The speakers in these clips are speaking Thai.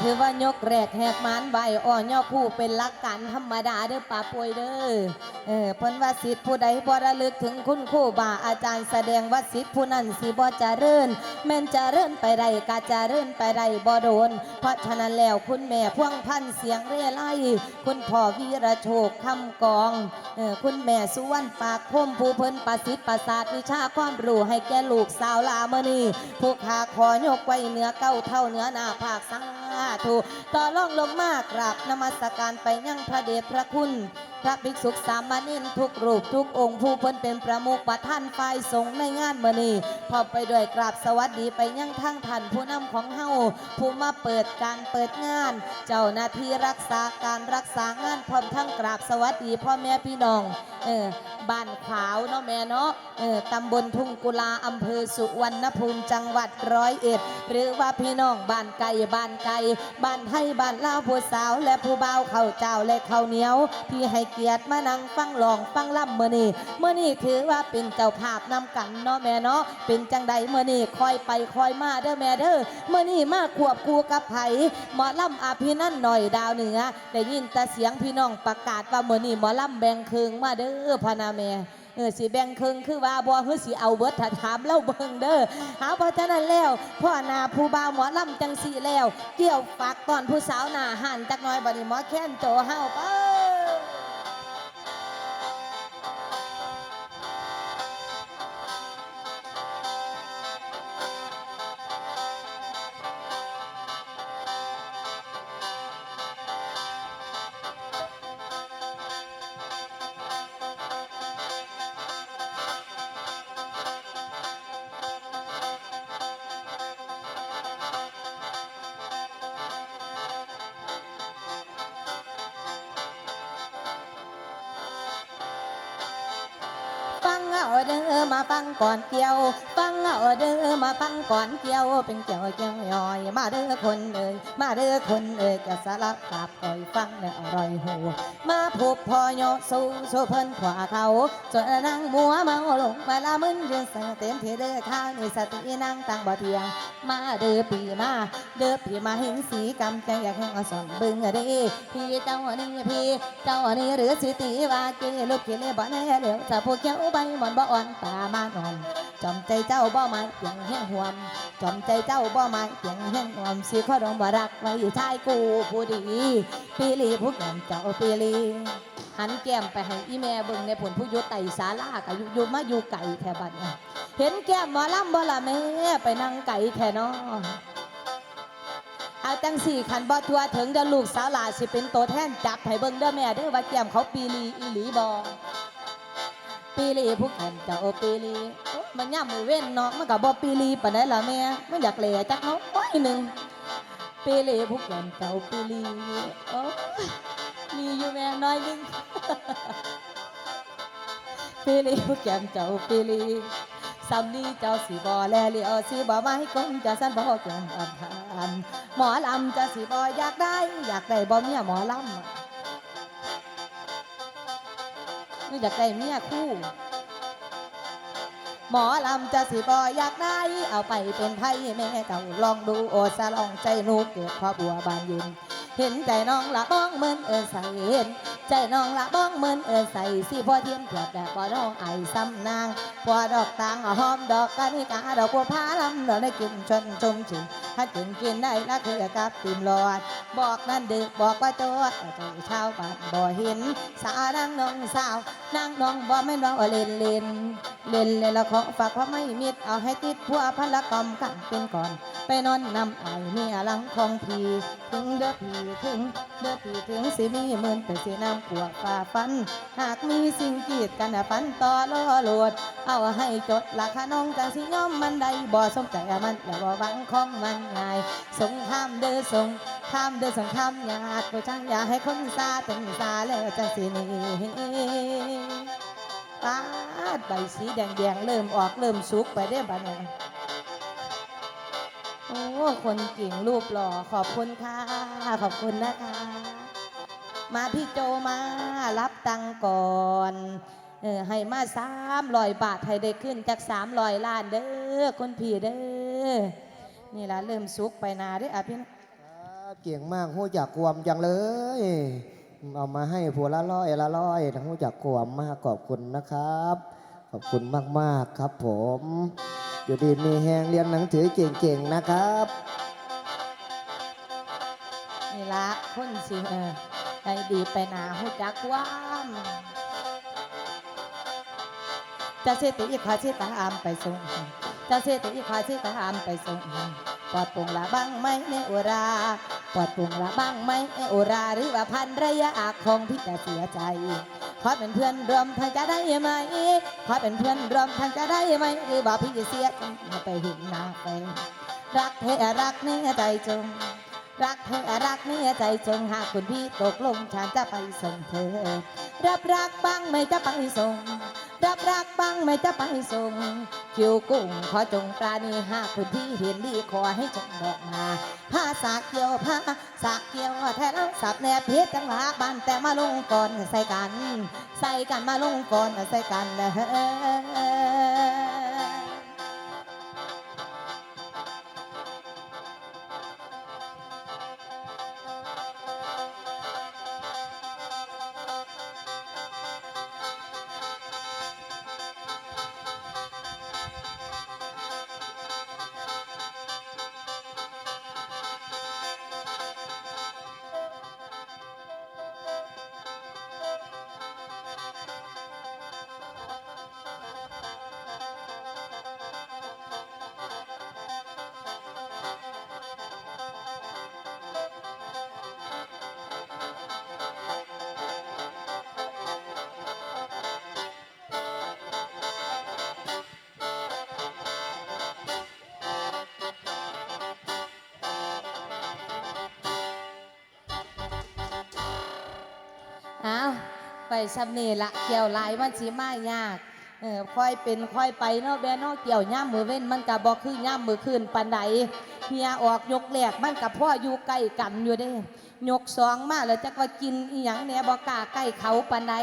ถือว่ายกแรกแหกมานใบอ่อนย่อผู้เป็นลักการธรรมดาเด้อป่าป่วยเด้อเออพิ่นว่าสิทธิ์ผู้ใดบ่ระลึกถึงคุณครูบาอาจารย์แสดงว่าสิทธิ์ผู้นั้นสิบ่เจริญแม่นเจริญไปได้ก็เจริญไปได้บ่โดน เพราะฉะนั้นแล้วคุณแม่พ่วงพันเสียงเร่ไล่คุณพ่อวีระโชคคำกองเออคุณแม่สุวรรณปากคมผู้เพิ่นประสิทธิ์ประสาทวิชาความรู้ให้แก่ลูกสาวลาเมื่อนี้ผู้ขาขอยกไว้เหนือเก้าเท่าเหนือหน้าภาคสาธุต่อล่องลงมากราบนมัสการไปยังพระเดชพระคุณ พระภิกษุสามเณรทุกรูปทุกองค์ผู้เพิ่นเป็นประมุขประท่านฝ่ายสงฆ์ในงานมื้อนี้พอไปด้วยกราบสวัสดีไปยังทั้งท่านผู้นำของเฮาผู้มาเปิดการเปิดงาน เจ้าหน้าที่รักษาการรักษางานพร้อมทั้งกราบสวัสดีพ่อแม่พี่น้องเออบ้านขาวเนาะแม่เนาะเออตำบลทุ่งกุลาอำเภอสุวรรณภูมิจังหวัดร้อยเอ็ด หรือว่าพี่น้องบ้านไก่บ้านไก่บ้านไทยบ้านลาวผู้สาวและผู้บ่าวเข้าเจ้าและข้าวเหนียวที่ให้เกียรติมานั่งฟังลองฟังล่ำเมื่อนี้เมื่อนี้ถือว่าเป็นเจ้าภาพนำกันเนาะแม่เนาะเป็นจังใดเมื่อนี้คอยไปคอยมาเด้อแม่เด้อเมื่อนี้มาควบคู่กับไผหมอล่ำอาพี่นั่นหน่อยดาวเหนือได้ยินแต่เสียงพี่น้องประกาศว่าเมื่อนี้หมอล่ำแบ่งครึ่งมาเด้อพนาแม่เออสิแบ่งครึ่งคือว่าบ่คือสิเอาเบิดถ้าถามเล่าเบิ่งเด้อหาเพราะฉะนั้นแล้วพ่อนาผู้บ่าวหมอลำจังสีแล้ว เกี่ยวฝากตอนผู้สาวหน้าหันจักน้อยบัดนี้หมอแค้นโจเฮาไป เอาเด้อมาฟังก่อนเกี่ยว ฟังเอาเด้อมาฟังก่อนเกี่ยว เป็นเกี่ยวเกี่ยวย่อย มาเด้อคนเอ่ยมาเด้อคนเอ่ยจะสลับกับคอยฟังแล้วอร่อยหูมาผูกพอยสู้สู้เพิ่นขวาเขาจนนั่งมัวเมาลงมาละมึนยืนใส่เต็มที่เด้อข้างนี่สตินั่งตั้งบ่เทียง มาเด้อปีมาเด้อปีมาเห็นสีกำใจอยากแห้งอสอนบึงเด้พี่เจ้านี่พี่เจ้านี่หรือสิตีว่าเกลูกเกเล่บ่แน่เหลวถ้าพวกเจ้าใบมอนบ่อ่อนตามานอนจอมใจเจ้าบ่มายเพียงแห้งหวมจอมใจเจ้าบ่มายเพียงแห้งหวมสิขอดองบ่รักไว้ชายกูผู้ดีปีลีผู้แก่มเจ้าปีลีหันแก้มไปให้อีแม่เบิ่งในผลผู้ยุไตศาลากับยุยุมาอยู่ไก่แถบัดเนี่ยเห็นแก้มหมอลำบ่ละแม่ไปนั่งไก่แถนาะเอาจังสี่ขันบ่ทัวถึงเดี๋ยวลูกสาวหลาสิเป็นตัวแทนจับให้เบิ่งเด้อแม่เด้อว่าแก้มเขาปีลีอีหลีบ่ ปีลีผู้แก่นเจ้าปีลีมันย่ำมือเว้นเนาะมันก็บ่ปีลีปานใดล่ะแม่มันอยากเล่จักเนาะโอ้ยหนึ่งปีลีผู้แก่นเจ้าปีลีโอ้มีอยู่แม่น้อยหนึงปีลีผู้แก่นเจ้าปีลีสำนีเจ้าสิบ่แลเลียวสิบ่ไม้คงจะสั้นบ่เกินอันทานหมอลำจะสิบ่อยากได้ อยากได้บ่เมียหมอลำ อะนี่อยากได้เมียคู่ หมอลำจะสิบออยากได้ เอาไปเป็นไพ่แม่เจ้าลองดูโอสะลองใจหนูเกิดพ่อบัวบานยืนเห็นใจน้องละบ้องเหมือนเอินใส่เห็น ใจน้องละบ้องเหมือนเอินใส่สิพอเทียมเถิดแต่พอน้องไอซ้ำนางพอดอกตางหอมดอกกานิกาดอกบัวพาลำเราได้กินชนชมชิมถ้าถึงกินได้ละคือกับติมหลอด บอกนั่นดึกบอกว่าโจดเจ้าชาวบ้านบ่เห็น สาวนางน้องสาวนางน้องบ่แม่นว่าเล่นเล่นเล่นเล่นละขอฝากควาไม่มิดเอาให้ติดพัวพันละกอมกันเป็นก่อน ไปนอนนำไอเมียหลังของพีถึงเด้อพีถึงเด้อพี่ถึงสิมีหมื่นแต่สิน้ำกวกฝ่าฟัน หากมีสิ่งกีดกันน่ะฟันต่อล้อโหลด เอาให้จดราคาน้องจังสิยอมมันได้บ่สมใจมันแต่บ่หวังของมันง่ายสงครามเด้อสงครามเด้อสงครามอยากบ่จังอยากให้คนซาถึงซาแล้วจังสิหนีปาดใบสีแดงๆเริ่มออกเริ่มสุกไปได้บัดนี้โอ้ คนเก่งรูปหล่อขอบคุณค่ะ ขอบคุณนะคะ มาพี่โจมารับตังค์ก่อนเออให้มาสามร้อยบาทให้ได้ขึ้นจากสามร้อยล้านเด้อคุณพี่เด้อนี่ละเริ่มสุกไปนาเด้ออะพี่นะสาเก่งมากหู้จักความจังเลย เอามาให้ผัวละร้อยละร้อยทั้งหู้จักความมากขอบคุณนะครับ ขอบคุณมากๆครับผม อยู่ดีมีแหงเรียนหนังสือเก่งๆนะครับ นี่ละคนสิเออ ใจดีไปหนาหูจักความจะเสติอีกขาเสตามไปส่งจะเสติอีกขาเสตามไปส่งปอดปุงละบ้างไหมเนโอราปอดปุงละบ้างไหมเนโอราหรือว่าพันระยะอาคงพี่จะเสียใจขอเป็นเพื่อนรวมทางจะได้ไหมขอเป็นเพื่อนรวมทางจะได้ไหมหรือว่าพี่จะเสียไปเห็นหน้าแฟนรักเธอรักเนื้อใจจง รักเธอรักเนื้อใจจงหากคุณพี่ตกลงฉันจะไปส่งเธอ รับรักบ้างไม่จะไปส่ง รับรักบ้างไม่จะไปส่ง คิวกุ้งขอจงปราณีหากคุณพี่เห็นดีขอให้จงบอกมาผ้าสากเกี่ยวผ้าสากเกี่ยวแท้แล้วสับแนบเพชรจังหวะบานแต่มาลงก่อนใส่กัน ใส่กันมาลงก่อนใส่กันเด้ อ้าวไปสำเนละเกี่ยวลายมันสิมายากเออค่อยเป็นค่อยไปเนาะแบเนาะเกี่ยวย่ามมือเว้นมันกับบ่คือย่ามมือคืนปันใดเฮียออกยกแหลกมันกับพ่ออยู่ใกล้กันอยู่เด้ยกสองมาแล้วจะก็กินอีหยังเนี่ยบ่กาใกล้เขาปันใด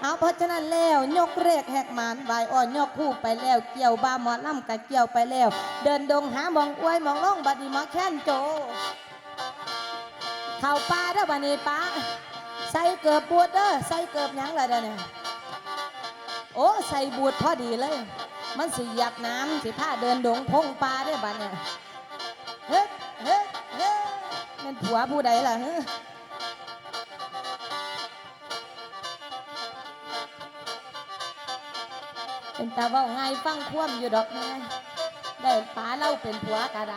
เอาเพราะฉะนั้นแล้วยกเลขแหกมานบายอ่อนยกคู่ไปแล้ว เกี่ยวบ้าหมอล่ำกับเกี่ยวไปแล้ว เดินดงหามองอวยมองล่องบัดนี้หมอแค้นโจ เข้าป่าเด้อบัดนี้ป้า ใส่เกือบบูดเด้อใส่เกือบหยังล่ะเด้อเนี่ยโอ้ใส่บูดพอดีเลย มันสิหยับน้ำสิผ้าเดินดงพงปลาได้อบัดเนี่ยเฮ้ยเฮ้ยเฮ้ยนั่นผัวผู้ใดล่ะเฮ้ยเป็นตาเว่าไงฟังคว่ำอยู่ดอกแม่ได้ป๋าเล่าเป็นผัวกะได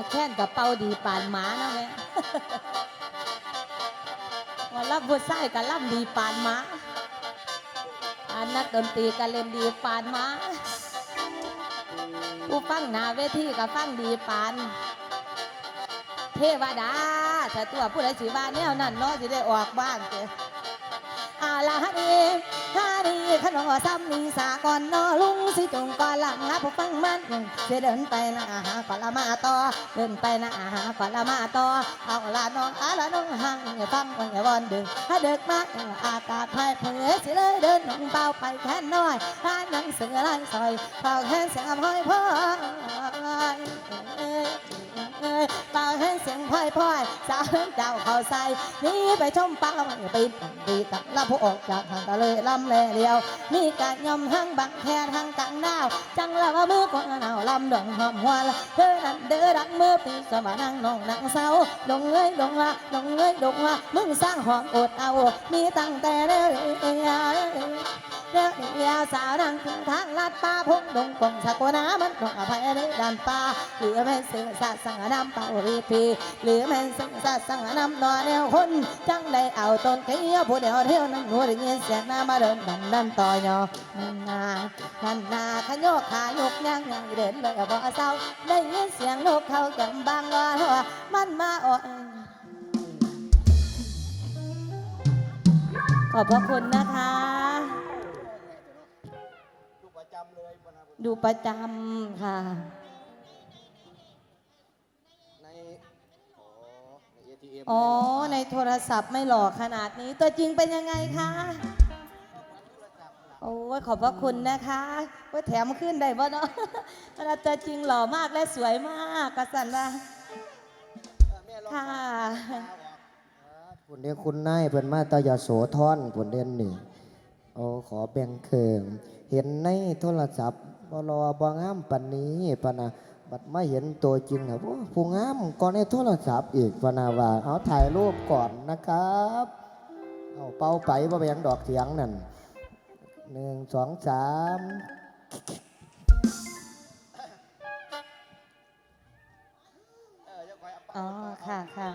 มาแค่นกับเป่าดีปานหมานะแม่ว่ารับบัวไส้กับล่ำดีปานหมาอันนักดนตรีก็เล่นดีปานหมาผู้ฟังนาเวทีก็ฟังดีปาน เทวดาถ้าตัวผู้ใดสิว่าแนวนั้นเนาะสิได้ออกบ้านเจ้อาลาฮานี ฮานีขนมซ้ำนีสากอนนอลุงสิจงก่อนหลังนะผู้ฟังมันจะเดินไปนะอาหาก่อนละมาต่อเดินไปนะอาหาก่อนละมาต่อเอาละน้องอาละน้องห่างอย่าฟังอย่าวอนดึงถ้าเด็กมากอากาศไทยเผยสิเลยเดินนุ่มเบาไปแค่น้อยร้านหนังสือลายซอยเป่าแค่เสียงพ่อยพ่อยป่าแค่เสียงพ่อยพ่อยสาวเจ้าเขาใส่นี่ไปชมเป่าปีตังปีตังละผู้ออกจากทางตะเลยลำแลเดียว มีการยอมทั้งบังแค่ทางกังดาว จังละว่ามือก่อนหนาวลำดองหอมหวานเธอนั้นเด้อดังมือปีสมานังนองนั่งเศร้าดงเอ้ยดงละดงเอ้ยดงละมึงสร้างหอมอดเอา มีตั้งแต่เด้อ เดี๋ยวเดียวสาวนั่งถึงทางลาดป่าพงดงกงสะกนามันดงอภัยในด้านป่าหรือแม่เสือสะสังนำเป่ารีพีหรือแม่เสือสะสังนำนอแนวคนจังได้เอาต้นเกี้ยวผู้เดียวเที่ยวนั่งหัวได้ยินเสียงน้ามาเดินดันดันต่อยอนั่นนานันนาขยโยกขายกย่างย่างเดินเลยบ่เศร้าได้ยินเสียงนกเขาจำบางว่ามันมาอ่อนขอบพระคุณนะคะ ดูประจำค่ะ ในใน ATM อ๋อ ในโทรศัพท์ไม่หล่อขนาดนี้ ตัวจริงเป็นยังไงคะ โอ้ยขอบพระคุณนะคะว่าแถมขึ้นได้บ่เนาะเวลาตัวจริงหล่อมากและสวยมากกสันว่าค่ะผลเด่นคุณนายเพิ่นมาตายาโสธรผลเด่นนี่โอ้ขอแบ่งเคิงเห็นในโทรศัพท์ บอรอบองามปันนี้ปะนะบัดไม่เห็นตัวจริงครับผู้งามก่อนในโทรศัพท์อีกปะนะว่าเอาถ่ายรูปก่อนนะครับเอาเป่าไปว่าไปยังดอกเสียงนั่นหนึ่งสองสาม ค่ะค่ะ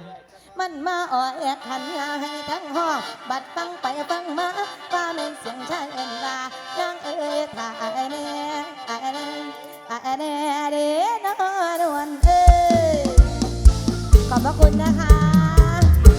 มันมาอ่อแอกหันหน้าให้ทั้งห้อง บัดฟังไปฟังมาว่าเป็นเสียงชายเอ็นลานางเอ๋ยถ่ายแน่อายแน่อายแน่เด้อนอนวนเอ้ยขอบพระคุณนะคะ